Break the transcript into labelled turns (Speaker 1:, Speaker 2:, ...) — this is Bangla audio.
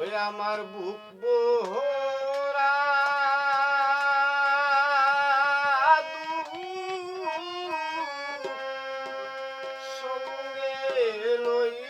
Speaker 1: ওই আমার বুক বোরা সঙ্গে লই